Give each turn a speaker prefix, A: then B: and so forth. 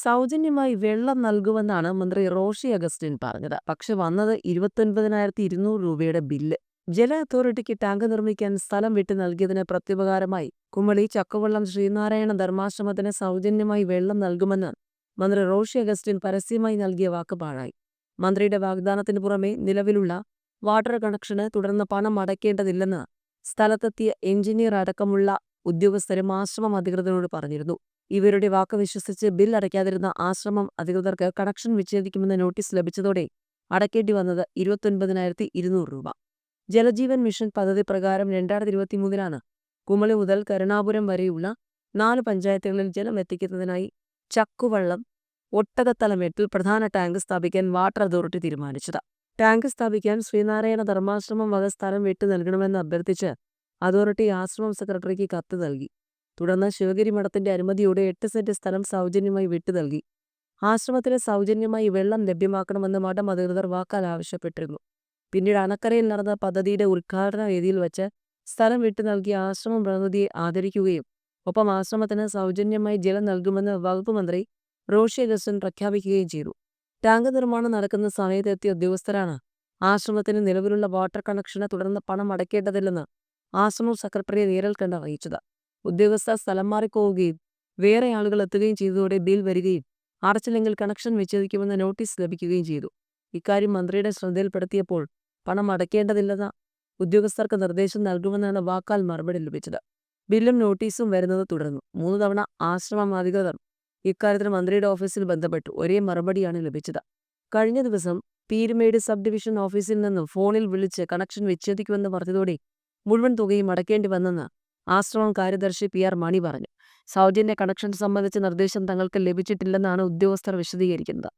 A: സൗജന്യമായി വെള്ളം നൽകുമെന്നാണ് മന്ത്രി റോഷി അഗസ്റ്റിൻ പറഞ്ഞത്. പക്ഷെ വന്നത് ഇരുപത്തൊൻപതിനായിരത്തി ഇരുന്നൂറ് രൂപയുടെ ബില്ല്. ജല അതോറിറ്റിക്ക് ടാങ്ക് നിർമ്മിക്കാൻ സ്ഥലം വിട്ടു നൽകിയതിന് പ്രത്യുപകാരമായി കുമളി ചക്കവള്ളം ശ്രീനാരായണ ധർമാശ്രമത്തിന് സൗജന്യമായി വെള്ളം നൽകുമെന്ന് മന്ത്രി റോഷി അഗസ്റ്റിൻ പരസ്യമായി നൽകിയ വാക്ക് പാഴായി. മന്ത്രിയുടെ വാഗ്ദാനത്തിന് പുറമെ നിലവിലുള്ള വാട്ടർ കണക്ഷന് തുടർന്ന് പണം അടയ്ക്കേണ്ടതില്ലെന്ന് സ്ഥലത്തെത്തിയ എഞ്ചിനീയർ അടക്കമുള്ള ഉദ്യോഗസ്ഥരും ആശ്രമം അധികൃതരോട് പറഞ്ഞിരുന്നു. ഇവരുടെ വാക്ക് വിശ്വസിച്ച് ബിൽ അടയ്ക്കാതിരുന്ന ആശ്രമം അധികൃതർക്ക് കണക്ഷൻ വിച്ഛേദിക്കുമെന്ന നോട്ടീസ് ലഭിച്ചതോടെ അടയ്ക്കേണ്ടി വന്നത് ഇരുപത്തൊൻപതിനായിരത്തി ഇരുന്നൂറ് രൂപ. ജലജീവൻ മിഷൻ പദ്ധതി പ്രകാരം രണ്ടായിരത്തി ഇരുപത്തിമൂന്നിലാണ് കുമളി മുതൽ കരുണാപുരം വരെയുള്ള നാല് പഞ്ചായത്തുകളിൽ ജലം എത്തിക്കുന്നതിനായി ചക്കുവള്ളം ഒട്ടകത്തലമേട്ടിൽ പ്രധാന ടാങ്ക് സ്ഥാപിക്കാൻ വാട്ടർ അതോറിറ്റി തീരുമാനിച്ചത്. ടാങ്ക് സ്ഥാപിക്കാൻ ശ്രീനാരായണ ധർമാശ്രമം വക സ്ഥലം വിട്ടു നൽകണമെന്ന് അഭ്യർത്ഥിച്ച് അതോറിറ്റി ആശ്രമം സെക്രട്ടറിക്ക് കത്ത് നൽകി. തുടർന്ന് ശിവഗിരി മഠത്തിന്റെ അനുമതിയോടെ എട്ട് സെന്റ് സ്ഥലം സൗജന്യമായി വിട്ടു നൽകി. ആശ്രമത്തിന് സൗജന്യമായി വെള്ളം ലഭ്യമാക്കണമെന്ന് മഠം അധികൃതർ വാക്കാൽ ആവശ്യപ്പെട്ടിരുന്നു. പിന്നീട് അണക്കരയിൽ നടന്ന പദ്ധതിയുടെ ഉദ്ഘാടന വേദിയിൽ വച്ച് സ്ഥലം വിട്ടു നൽകിയ ആശ്രമം പ്രതിനിധിയെ ആദരിക്കുകയും ഒപ്പം ആശ്രമത്തിന് സൗജന്യമായി ജലം നൽകുമെന്ന് വകുപ്പ് മന്ത്രി റോഷി അഗസ്റ്റൻ പ്രഖ്യാപിക്കുകയും ചെയ്തു. ടാങ്ക് നിർമ്മാണം നടക്കുന്ന സമയത്തെത്തിയ ഉദ്യോഗസ്ഥരാണ് ആശ്രമത്തിന് നിലവിലുള്ള വാട്ടർ കണക്ഷന് തുടർന്ന് പണം അടയ്ക്കേണ്ടതില്ലെന്ന് ആശ്രമം സെക്രട്ടറിയെ നേരിൽ കണ്ട് അറിയിച്ചത്. ഉദ്യോഗസ്ഥ സ്ഥലം മാറിപ്പോവുകയും വേറെ ആളുകൾ എത്തുകയും ചെയ്തതോടെ ബിൽ വരികയും അടച്ചില്ലെങ്കിൽ കണക്ഷൻ വിച്ഛേദിക്കുമെന്ന നോട്ടീസ് ലഭിക്കുകയും ചെയ്തു. ഇക്കാര്യം മന്ത്രിയുടെ ശ്രദ്ധയിൽപ്പെടുത്തിയപ്പോൾ പണം അടയ്ക്കേണ്ടതില്ലെന്ന ഉദ്യോഗസ്ഥർക്ക് നിർദ്ദേശം നൽകുമെന്നാണ് വാക്കാൽ മറുപടി ലഭിച്ചത്. ബില്ലും നോട്ടീസും വരുന്നത് തുടർന്നു. മൂന്ന് തവണ ആശ്രമം അധികൃതർ ഇക്കാര്യത്തിൽ മന്ത്രിയുടെ ഓഫീസിൽ ബന്ധപ്പെട്ടു. ഒരേ മറുപടിയാണ് ലഭിച്ചത്. കഴിഞ്ഞ ദിവസം പീരുമേട് സബ് ഡിവിഷൻ ഓഫീസിൽ നിന്നും ഫോണിൽ വിളിച്ച് കണക്ഷൻ വിച്ഛേദിക്കുമെന്ന് പറഞ്ഞതോടെ മുഴുവൻ തുകയും അടയ്ക്കേണ്ടി വന്നെന്ന് ആശ്രമം കാര്യദർശി പി ആർ മണി പറഞ്ഞു. സൗജന്യ കണക്ഷൻ സംബന്ധിച്ച നിർദ്ദേശം തങ്ങൾക്ക് ലഭിച്ചിട്ടില്ലെന്നാണ് ഉദ്യോഗസ്ഥർ വിശദീകരിക്കുന്നത്.